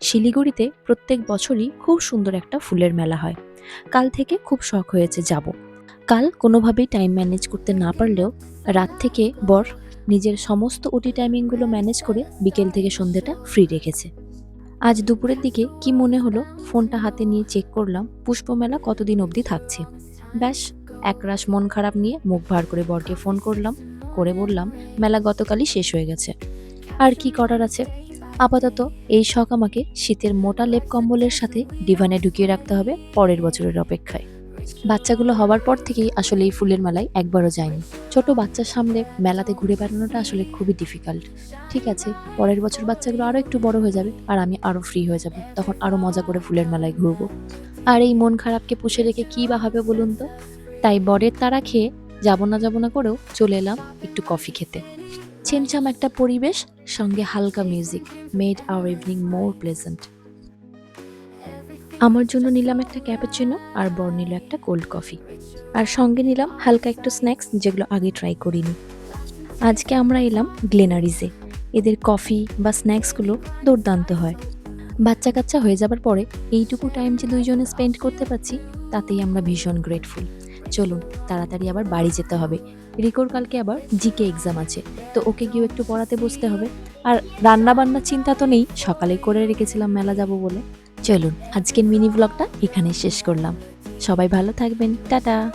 শিলিগুড়িতে প্রত্যেক বছরই খুব সুন্দর একটা ফুলের মেলা হয়। কাল থেকে খুব শখ হয়েছে যাব। কাল কোনোভাবেই টাইম ম্যানেজ করতে না পারলেও রাত থেকে বর নিজের সমস্ত ওটি টাইমিংগুলো ম্যানেজ করে বিকেল থেকে সন্ধ্যেটা ফ্রি রেখেছে। আজ দুপুরের দিকে কি মনে হলো? ফোনটা হাতে নিয়ে চেক করলাম, পুষ্পমেলা কতদিন অবধি থাকছে? ব্যাস, একরাশ মন খারাপ নিয়ে মুখ ভার করে বরকে ফোন করলাম, করে বললাম, মেলা গতকালই শেষ হয়ে গেছে। আর কি করার আছে? আপাতত এই শখ আমাকে শীতের মোটা লেপ কম্বলের সাথে ডিভানে ঢুকিয়ে রাখতে হবে পরের বছরের অপেক্ষায়। বাচ্চাগুলো হওয়ার পর থেকেই আসলে এই ফুলের মেলায় একবারও যায়নি। ছোট বাচ্চার সামনে মেলাতে ঘুরে বেড়ানোটা আসলে খুবই ডিফিকাল্ট ঠিক আছে, পরের বছর বাচ্চাগুলো আরও একটু বড় হয়ে যাবে আর আমি আরও ফ্রি হয়ে যাব। তখন আরও মজা করে ফুলের মেলায় ঘুরবো। আর এই মন খারাপকে পুষে রেখে কী বা হবে বলুন তো? তাই বরের তারা খেয়ে যাব না যাব না করেও চলে এলাম একটু কফি খেতে। ছেমছাম একটা পরিবেশ, সঙ্গে হালকা music made our evening more pleasant আমার জন্য নিলাম একটা ক্যাপাচিনো আর বর নিল একটা কোল্ড কফি আর সঙ্গে নিলাম হালকা একটু স্ন্যাক্স যেগুলো আগে ট্রাই করিনি। আজকে আমরা এলাম গ্লেনারিজে এদের কফি বা স্ন্যাক্সগুলো দুর্দান্ত হয়। বাচ্চা কাচ্চা হয়ে যাবার পরে এইটুকু টাইম যে দুইজনে স্পেন্ড করতে পারছি, তাতেই আমরা ভীষণ গ্রেটফুল চলুন, তাড়াতাড়ি আবার বাড়ি যেতে হবে। রিকোর কালকে আবার জিকে এক্সাম আছে, তো ওকে গিয়েও একটু পড়াতে বসতে হবে। আর রান্না বান্নার চিন্তা তো নেই, সকালে করে রেখেছিলাম মেলা যাব বলে। চলুন, আজকের মিনি ব্লগটা এখানে শেষ করলাম। সবাই ভালো থাকবেন, টাটা।